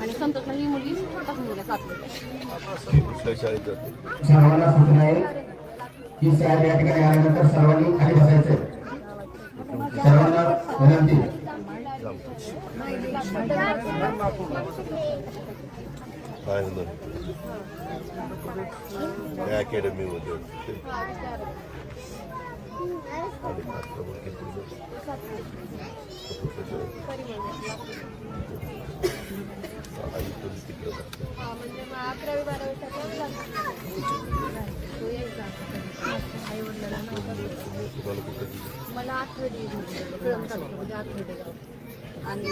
आणि संतोषला ही मुलगी सर्वांना सूचना आहे की साहेब या ठिकाणी आल्यानंतर सर्वांनी खाली बसायचंय सर्वांना विनंती काय मध्ये. मला आठवडी. कळम म्हणजे आठवडी आणि.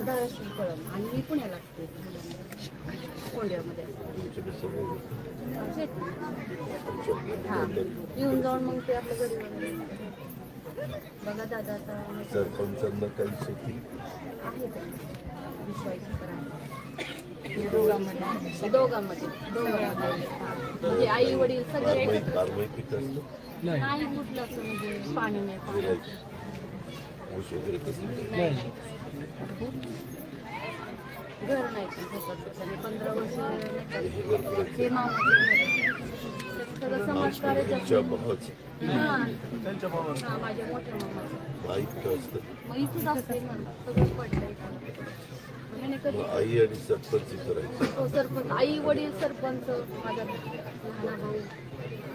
धाराशिव कळम आणि मी पुण्याला असते कोंड्यामध्ये. हा. येऊन जाऊन मग ते आपल्या घरी वगैरे बघा दादा आता सरपंचांना काही शेती? आहे. दोघांमध्ये. दोघांमध्ये. दोघांमध्ये. हा. म्हणजे आई वडील सगळे एकत्र. नाही. कुठलं असं म्हणजे पाणी नाही पाणी. वगैरे घर नाही पण स्वतःचं. आणि पंधरा वर्ष हे? करायचं हे. सगळं समाजकार्य हा. हा, माझ्या मोठ्या मामाचं. मग इथंच असते ना सगळं पडलंय. ह्याने कधी मग आई आणि सरपंच तो सरपंच. आई वडील सरपंच माझा लहाना भाऊ.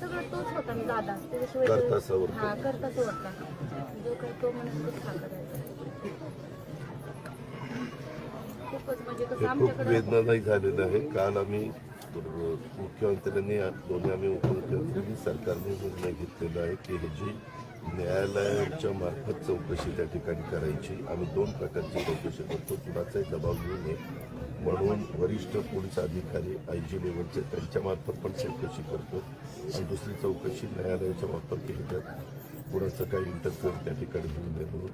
सगळं तोच होता मी दादा. त्याच्याशिवाय करता सवर हा करता. तो होता जो काही तो म्हणत करायचा खूपच म्हणजे हे खूप आमच्याकडं वेदनादायी झालेलं आहे. काल आम्ही मुख्यमंत्र्यांनी दोन्ही आम्ही उपमुख्यमंत्र्यांनी सरकारने निर्णय घेतलेला आहे की ह्याची न्यायालयाच्या मार्फत चौकशी त्या ठिकाणी करायची. आम्ही दोन प्रकारची चौकशी करतो. कुणाचाही दबाव घेऊ नये. म्हणून वरिष्ठ पोलीस अधिकारी आय जी लेवलचे त्यांच्या मार्फत पण चौकशी करतो. आणि दुसरी चौकशी न्यायालयाच्या मार्फत केली जात. कुणाचं काही इंटरफेअर त्या ठिकाणी होऊ नये म्हणून.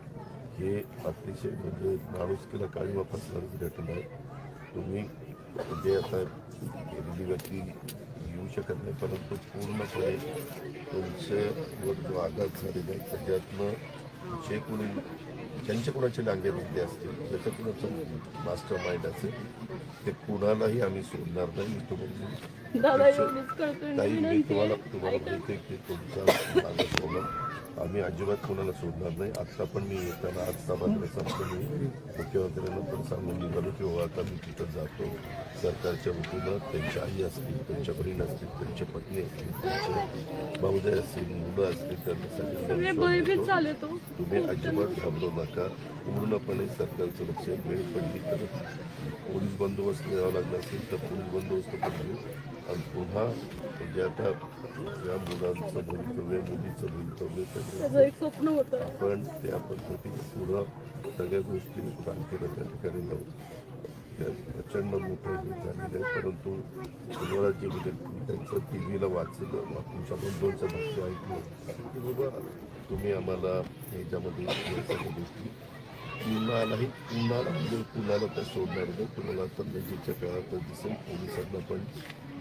हे अतिशय म्हणजे माणुसकीला काळीमा वापरणारी घटना आहे. तुम्ही म्हणजे आता गेलेली व्यक्ती येऊ शकत नाही परंतु पूर्णपणे तुमच्यावर जो आघात झालेला आहे त्याच्यातनं जे कोणी ज्यांच्या कोणाचे डांगे भेटले असतील? ज्याचं कोणाचं मास्टर माइंड असेल? ते कुणालाही आम्ही सोडणार नाही मी तुम्हाला ताई मी तुम्हाला तुम्हाला माहिती आहे की तुमचा माझं आम्ही अजिबात कोणाला सोडणार नाही. आत्ता पण मी येताना आज सभागृह संपलं मी. मुख्यमंत्र्यांना पण सांगून निघालो की हो आता मी तिथं जातो. सरकारच्या वतीनं त्यांची आई असतील त्यांच्या बहीण असतील त्यांचे पत्नी असतील त्यांचे भाऊजाई असतील मुलं असतील त्यांना सगळ्यांना तुम्ही अजिबात घाबरू नका. पूर्णपणे सरकारचं लक्ष वेळ पडली तर पोलीस बंदोबस्त द्यावा लागला असेल तर पोलीस बंदोबस्त पण देऊ आणि पुन्हा म्हणजे आता या मुलांचं भवितव्य मुलीचं भवितव्य आपण त्या पद्धतीने पुढं सगळ्या गोष्टी क्रांतीला त्या ठिकाणी लावू प्रचंड मोठं हे झालेलं आहे. परंतु तुम्हाला जे त्यांचं टी व्हीला वाचलं तुमच्या दोनचं भाष्य ऐकलं की बाबा तुम्ही आम्हाला ह्याच्यामध्ये गोष्टी कुणालाही कुणाला म्हणजे कुणाला तर सोडणार नाही. कुणाला आता नजीकच्या काळात दिसेल. पोलिसांना पण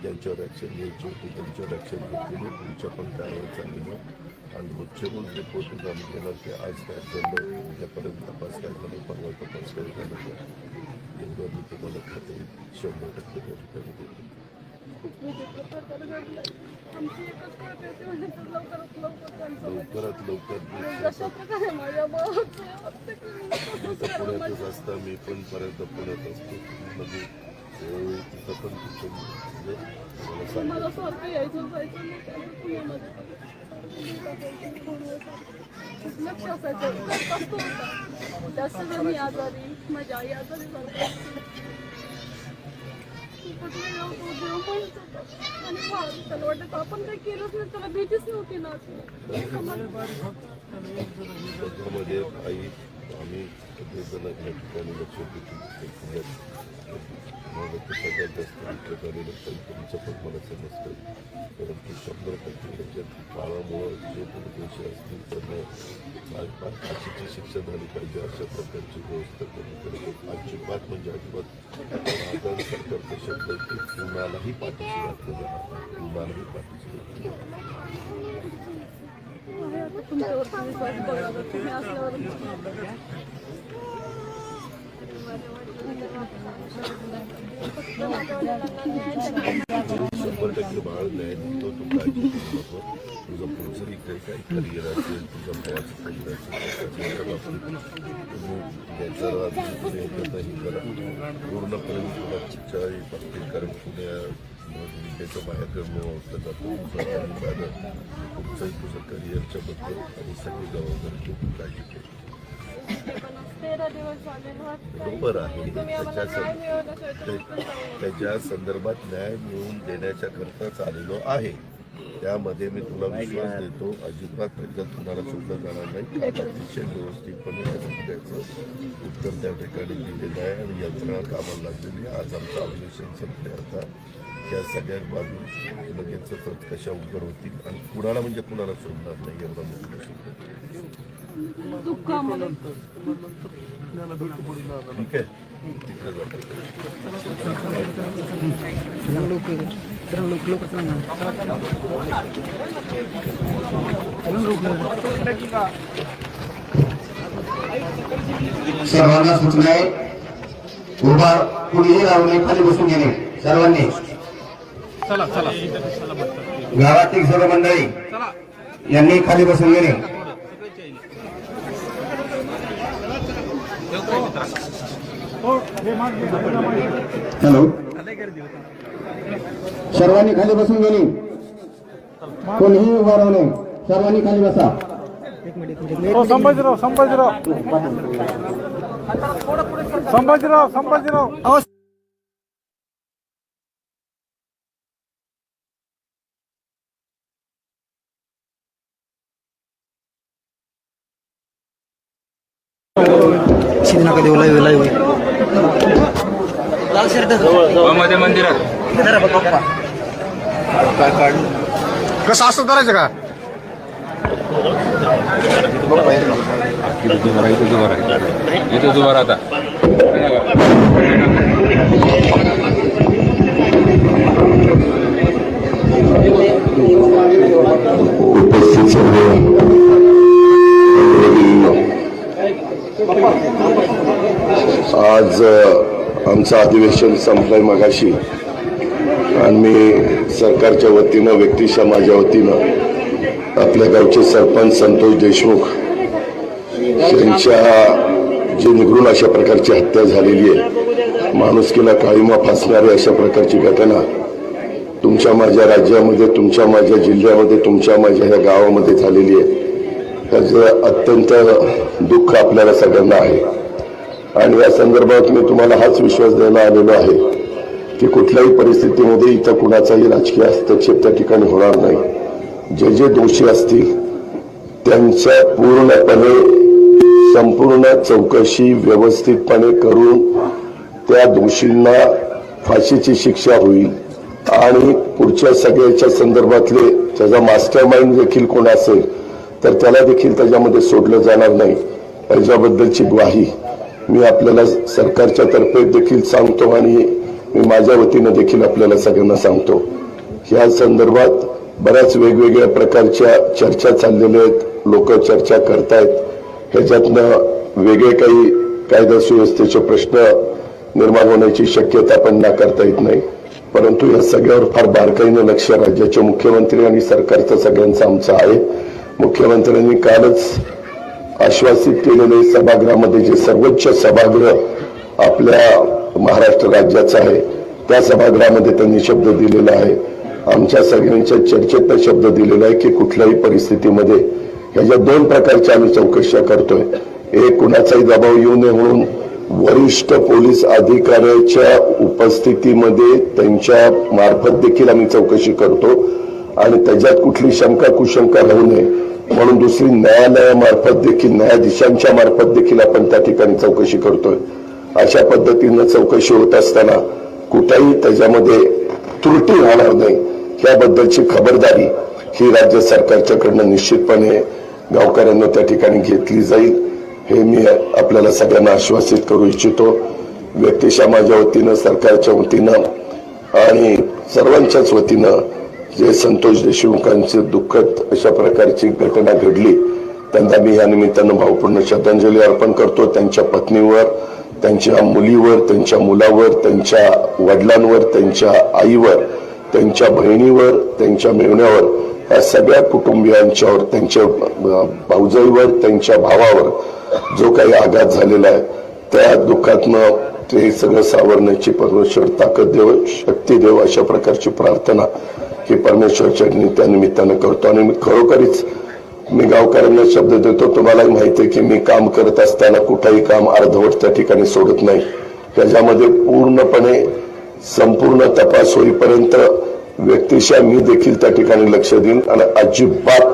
ज्यांच्यावर ॲक्शन घ्यायची होती त्यांच्यावर ॲक्शन घेतलेली तुमच्या पण कारवाई चाललेलं आणि रोजचे रोज रिपोर्टिंग आम्ही केलं की आज काय झालं उद्यापर्यंत तपास काय झालं परवा तपास काय झालं. एवढं मी तुम्हाला खाते शंभर टक्के लवकरात लवकर पुण्यातच असता मी पण बऱ्याचदा पुण्यात असतो म्हणजे तिथं पण तिथं म्हणजे तुम्हाला सांगतो लक्ष असायचं जास्त मी आजारी माझी आई आजारी झाली पण आणि फार त्याला वाटत आपण काही केलंच नाही त्याला भीतीच नव्हती ना त्याच्यामध्ये आई आम्ही सगळेजण या ठिकाणी लक्ष देतो मला सगळ्यात जास्त पण मला समजतं. परंतु शंभर टक्के त्याच्यात जे दोषी असतील त्यांना फाशीची शिक्षा झाली पाहिजे अशा प्रकारची व्यवस्था कमी करतो अजिबात म्हणजे अजिबात आदर सरकारचा शब्द की कुणालाही पाठीशी घातलं जाणार कुणालाही पाठीशी घातलं जाणार शंभर टक्के बाळ नाही तो तू काळजी करू नको तुझं पुढचं काही काही करिअर असेल तुझं भावाचं करिअर असेल त्याचा करा. पूर्णपणे तुला कुठच्याही बाबतीत कारण पुण्या बाहेर करणं होतं तुझं तुमचंही तुझं करिअरच्या बद्दल आणि सगळी जबाबदारी तू काळजी बरोबर आहे. त्याच्या संदर्भात न्याय मिळवून देण्याच्या करताच आलेलो आहे. त्यामध्ये मी तुला विश्वास देतो. अजिबात त्याच्यात तुम्हाला सोडलं जाणार नाही. अतिशय व्यवस्थितपणे त्या मुद्द्याचं उत्तर त्या ठिकाणी दिलेलं आहे आणि यंत्रणा कामाला लागलेली आज आमचं ऑब्जेक्शन संपले आता. त्या सगळ्या बाजू लगेच कशा उघड होतील आणि कुणाला म्हणजे कुणाला सोडणार नाही एवढा मोठा ठीक आहे सर्वांना सूचना आहे. उभा कुणीही राहू नये खाली बसून गेले सर्वांनी. गावातील सर्व मंडळी यांनी खाली बसून गेले हॅलो. सर्वांनी खाली बसून गेली. कोणीही उभा राहू नये. सर्वांनी खाली बसा. हो, संभाजीराव संभाजीराव. संभाजीराव संभाजीराव. संभाजीरावमध्ये मंदिरात. कसं असं करायचं का इथं उभा इथं उभा राहा इथं उभा राहता उपस्थित सर्व आज आमचं अधिवेशन संपलंय मगाशी. आणि मी सरकारच्या वतीनं व्यक्तिशा माझ्या वतीनं आपल्या गावचे सरपंच संतोष देशमुख यांच्या जी निघून अशा प्रकारची हत्या झालेली आहे माणुसकीला काळीमा फासणारी अशा प्रकारची घटना तुमच्या माझ्या राज्यामध्ये तुमच्या माझ्या जिल्ह्यामध्ये तुमच्या माझ्या ह्या गावामध्ये झालेली आहे. त्याचं अत्यंत दुःख आपल्याला सगळ्यांना आहे. आणि या संदर्भात मी तुम्हाला हाच विश्वास द्यायला आलेलो आहे की कुठल्याही परिस्थितीमध्ये इथं कुणाचाही राजकीय हस्तक्षेप त्या ठिकाणी होणार नाही. जे जे दोषी असतील त्यांच्या पूर्णपणे संपूर्ण चौकशी व्यवस्थितपणे करून त्या दोषींना फाशीची शिक्षा होईल. आणि पुढच्या सगळ्याच्या संदर्भातले त्याचा मास्टर माइंड देखील कोण असेल तर त्याला देखील त्याच्यामध्ये सोडलं जाणार नाही. याच्याबद्दलची ग्वाही मी आपल्याला सरकारच्या तर्फे देखील सांगतो आणि मी माझ्या वतीनं देखील आपल्याला सगळ्यांना सांगतो. या संदर्भात बऱ्याच वेगवेगळ्या प्रकारच्या चर्चा चाललेल्या आहेत. लोक चर्चा करतायत. ह्याच्यातनं वेगळे काही कायदा सुव्यवस्थेचे प्रश्न निर्माण होण्याची शक्यता पण नाकारता येत नाही. परंतु या सगळ्यावर फार बारकाईनं लक्ष राज्याचे मुख्यमंत्री आणि सरकारचं सगळ्यांचं आमचं आहे. मुख्यमंत्र्यांनी कालच आश्वासित केलेले सभागृहामध्ये जे सर्वोच्च सभागृह आपल्या महाराष्ट्र राज्याचं आहे त्या सभागृहामध्ये त्यांनी शब्द दिलेला आहे. आमच्या सगळ्यांच्या चर्चेतनं शब्द दिलेला आहे की कुठल्याही परिस्थितीमध्ये ह्याच्या दोन प्रकारच्या आम्ही चौकशा करतोय. एक कुणाचाही दबाव येऊ नये म्हणून वरिष्ठ पोलीस अधिकाऱ्याच्या उपस्थितीमध्ये त्यांच्या मार्फत देखील आम्ही चौकशी करतो. आणि त्याच्यात कुठली शंका कुशंका राहू नये. म्हणून दुसरी न्यायालयामार्फत देखील न्यायाधीशांच्या मार्फत देखील आपण त्या ठिकाणी चौकशी करतोय. अशा पद्धतीनं चौकशी होत असताना कुठेही त्याच्यामध्ये त्रुटी राहणार नाही. याबद्दलची खबरदारी ही राज्य सरकारच्याकडनं निश्चितपणे गावकऱ्यांना त्या ठिकाणी घेतली जाईल हे मी आपल्याला सगळ्यांना आश्वासित करू इच्छितो. व्यक्तिशा माझ्या वतीनं सरकारच्या वतीनं आणि सर्वांच्याच वतीनं जे संतोष देशमुखांचे दुःखद अशा प्रकारची घटना घडली त्यांना मी या निमित्तानं भावपूर्ण श्रद्धांजली अर्पण करतो. त्यांच्या पत्नीवर त्यांच्या मुलीवर त्यांच्या मुलावर त्यांच्या वडिलांवर त्यांच्या आईवर त्यांच्या बहिणीवर त्यांच्या मेवण्यावर या सगळ्या कुटुंबियांच्यावर त्यांच्या भाऊजाईवर त्यांच्या भावावर जो काही आघात झालेला आहे त्या दुःखातनं ते सगळं सावरण्याची परमेश्वर ताकद देव शक्ती देव अशा प्रकारची प्रार्थना ही परमेश्वरच्या त्या निमित्तानं करतो. आणि मी खरोखरीच मी गावकऱ्यांना शब्द देतो तुम्हालाही माहिती आहे की मी काम करत असताना कुठंही काम अर्धवट त्या ठिकाणी सोडत नाही. त्याच्यामध्ये पूर्णपणे संपूर्ण तपास होईपर्यंत व्यक्तीशा मी देखील त्या ठिकाणी लक्ष देईन. आणि अजिबात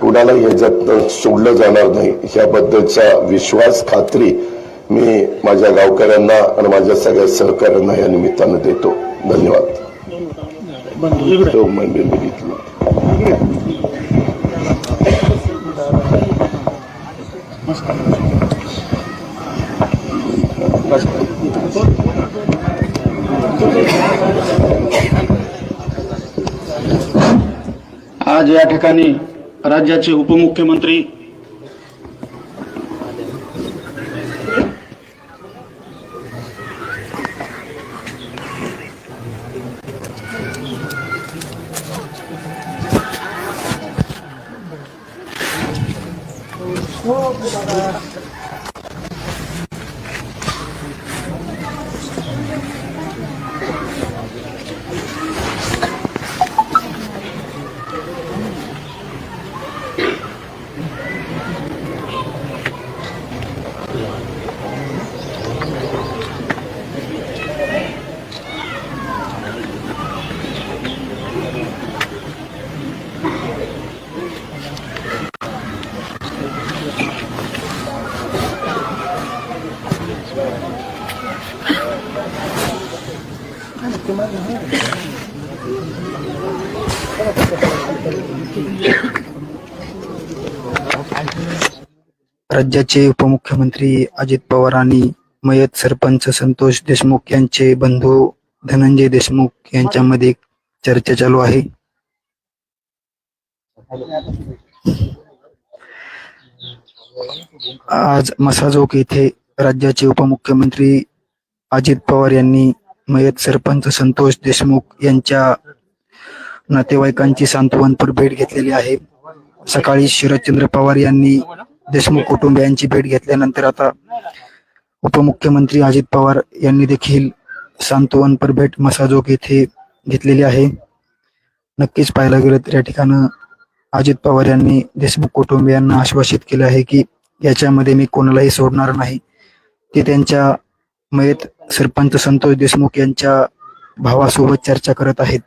कुणाला ह्याच्यात सोडलं जाणार नाही. ह्याबद्दलचा विश्वास खात्री मी माझ्या गावकऱ्यांना आणि माझ्या सगळ्या सहकाऱ्यांना या निमित्तानं देतो. धन्यवाद. तो मंदिर बघितलं. आज या ठिकाणी राज्याचे उपमुख्यमंत्री राज्याचे उपमुख्यमंत्री अजित पवार आणि मयत सरपंच संतोष देशमुख यांचे बंधू धनंजय देशमुख यांच्यामध्ये चर्चा चालू आहे. आज मसाजोक येथे राज्याचे उपमुख्यमंत्री अजित पवार यांनी मयत सरपंच संतोष देशमुख यांच्या नातेवाईकांची सांत्वनपर भेट घेतलेली आहे. सकाळी शरदचंद्र पवार यांनी देशमुख कुटुंबियांची भेट घेतल्यानंतर आता उपमुख्यमंत्री अजित पवार यांनी देखील सांत्वनपर भेट मसाजोग येथे घेतलेली आहे. नक्कीच पाहायला गेलं तर या ठिकाणं अजित पवार यांनी देशमुख कुटुंबियांना आश्वासित केले आहे की याच्यामध्ये मी कोणालाही सोडणार नाही. ते त्यांच्या मयत सरपंच संतोष देशमुख यांच्या भावासोबत चर्चा करत आहेत.